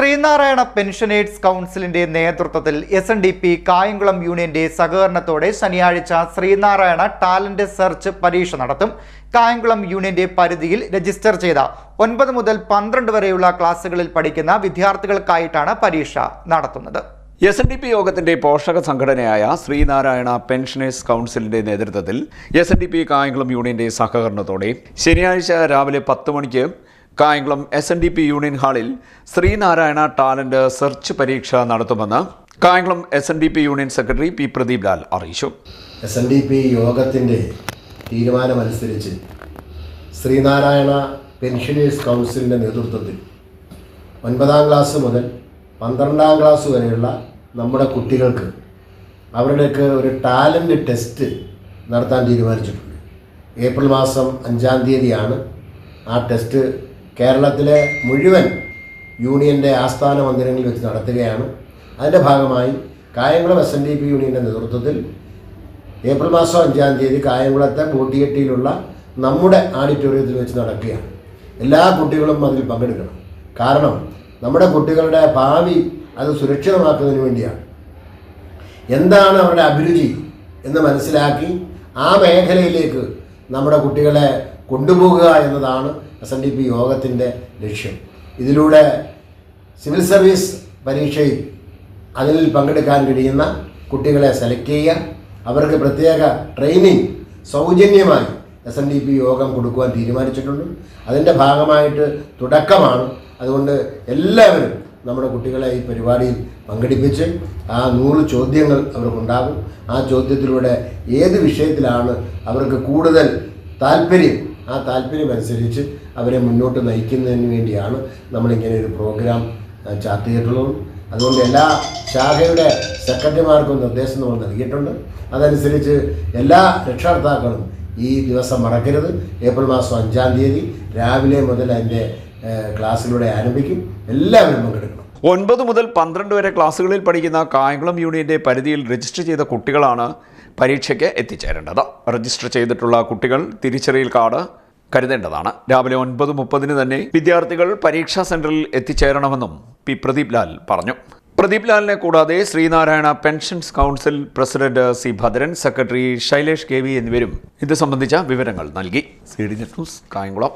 Sreenarayana pensioners കൗൺസിലിന്റെ നേതൃത്വത്തിൽ S N D P Kayamkulam യൂണിയന്റെ സഹകരണത്തോടെ ശനിയാഴ്ച ശ്രീനാരായണ ടാലന്റ് സെർച്ച് പരീക്ഷ നടത്തും. കായംകുളം യൂണിയന്റെ പരിധിയിൽ രജിസ്റ്റർ ചെയ്ത ഒൻപത് മുതൽ പന്ത്രണ്ട് വരെയുള്ള ക്ലാസ്സുകളിൽ പഠിക്കുന്ന വിദ്യാർത്ഥികൾക്കായിട്ടാണ് പരീക്ഷ നടത്തുന്നത്. എസ് എൻ ഡി പി യോഗത്തിന്റെ പോഷക സംഘടനയായ ശ്രീനാരായണ പെൻഷനേഴ്സ് കൗൺസിലിന്റെ നേതൃത്വത്തിൽ S N D P Kayamkulam യൂണിയന്റെ സഹകരണത്തോടെ ശനിയാഴ്ച രാവിലെ പത്ത് മണിക്ക് Kayamkulam S N D P union ഹാളിൽ ശ്രീനാരായണ ടാലന്റ് സെർച്ച് പരീക്ഷ നടത്തുമെന്ന് Kayamkulam S N D P union secretary P Pradeep Lal അറിയിച്ചു. എസ് എൻ ഡി പി യോഗത്തിന്റെ തീരുമാനമനുസരിച്ച് ശ്രീനാരായണ പെൻഷനേഴ്സ് കൗൺസിലിന്റെ നേതൃത്വത്തിൽ ഒൻപതാം ക്ലാസ് മുതൽ പന്ത്രണ്ടാം ക്ലാസ് വരെയുള്ള നമ്മുടെ കുട്ടികൾക്ക് അവരുടെയൊക്കെ ഒരു ടാലന്റ് ടെസ്റ്റ് നടത്താൻ തീരുമാനിച്ചിട്ടുണ്ട്. ഏപ്രിൽ മാസം അഞ്ചാം തീയതിയാണ് ആ ടെസ്റ്റ് കേരളത്തിലെ മുഴുവൻ യൂണിയന്റെ ആസ്ഥാന മന്ദിരങ്ങളിൽ വെച്ച് നടത്തുകയാണ്. അതിന്റെ ഭാഗമായി Kayamkulam S N D P യൂണിയന്റെ നേതൃത്വത്തിൽ ഏപ്രിൽ മാസം അഞ്ചാം തീയതി കായംകുളത്തെ ബോട്ടിയെട്ടിയിലുള്ള നമ്മുടെ ആഡിറ്റോറിയത്തിൽ വെച്ച് നടക്കുകയാണ്. എല്ലാ കുട്ടികളും അതിൽ പങ്കെടുക്കണം. കാരണം നമ്മുടെ കുട്ടികളുടെ ഭാവി അത് സുരക്ഷിതമാക്കുന്നതിന് വേണ്ടിയാണ്. എന്താണ് അവരുടെ അഭിരുചി എന്ന് മനസ്സിലാക്കി ആ മേഖലയിലേക്ക് നമ്മുടെ കുട്ടികളെ കൊണ്ടുപോകുക എന്നതാണ് എസ് എൻ ഡി പി യോഗത്തിന്റെ ലക്ഷ്യം. ഇതിലൂടെ സിവിൽ സർവീസ് പരീക്ഷയിൽ അതിൽ പങ്കെടുക്കാൻ കഴിയുന്ന കുട്ടികളെ സെലക്ട് ചെയ്യുക അവർക്ക് പ്രത്യേക ട്രെയിനിങ് സൗജന്യമായി എസ് എൻ ഡി പി യോഗം കൊടുക്കുവാൻ തീരുമാനിച്ചിട്ടുണ്ട്. അതിന്റെ ഭാഗമായിട്ട് തുടക്കമാണ്. അതുകൊണ്ട് എല്ലാവരും നമ്മുടെ കുട്ടികളെ ഈ പരിപാടിയിൽ പങ്കെടുപ്പിച്ച് ആ നൂറ് ചോദ്യങ്ങൾ അവർക്കുണ്ടാകും. ആ ചോദ്യത്തിലൂടെ ഏത് വിഷയത്തിലാണ് അവർക്ക് കൂടുതൽ താല്പര്യം ആ താല്പര്യമനുസരിച്ച് അവരെ മുന്നോട്ട് നയിക്കുന്നതിന് വേണ്ടിയാണ് നമ്മളിങ്ങനെ ഒരു പ്രോഗ്രാം ചാർട്ട് ചെയ്തിട്ടുള്ളത്. അതുകൊണ്ട് എല്ലാ ശാഖയുടെ സെക്രട്ടറിമാർക്കും നിർദ്ദേശം നമ്മൾ നൽകിയിട്ടുണ്ട്. അതനുസരിച്ച് എല്ലാ രക്ഷകർത്താക്കളും ഈ ദിവസം മറക്കരുത് ഏപ്രിൽ മാസം അഞ്ചാം തീയതി രാവിലെ മുതൽ അതിന്റെ ക്ലാസ്സിലൂടെ ആരംഭിക്കും. എല്ലാവരും പങ്കെടുക്കണം. ഒൻപത് മുതൽ പന്ത്രണ്ട് വരെ ക്ലാസ്സുകളിൽ പഠിക്കുന്ന കായംകുളം യൂണിയന്റെ പരിധിയിൽ രജിസ്റ്റർ ചെയ്ത കുട്ടികളാണ് പരീക്ഷയ്ക്ക് എത്തിച്ചേരേണ്ടത്. രജിസ്റ്റർ ചെയ്തിട്ടുള്ള കുട്ടികൾ തിരിച്ചറിയൽ കാർഡ് കരുതേണ്ടതാണ്. രാവിലെ ഒൻപത് മുപ്പതിന് തന്നെ വിദ്യാർത്ഥികൾ പരീക്ഷാ സെന്ററിൽ എത്തിച്ചേരണമെന്നും പി പ്രദീപ് ലാൽ പറഞ്ഞു. പ്രദീപ് ലാലിനെ കൂടാതെ Sreenarayana pensions council president C Bhadran secretary Shailesh K V എന്നിവരും ഇത് സംബന്ധിച്ച വിവരങ്ങൾ നൽകി. C D news Kayamkulam.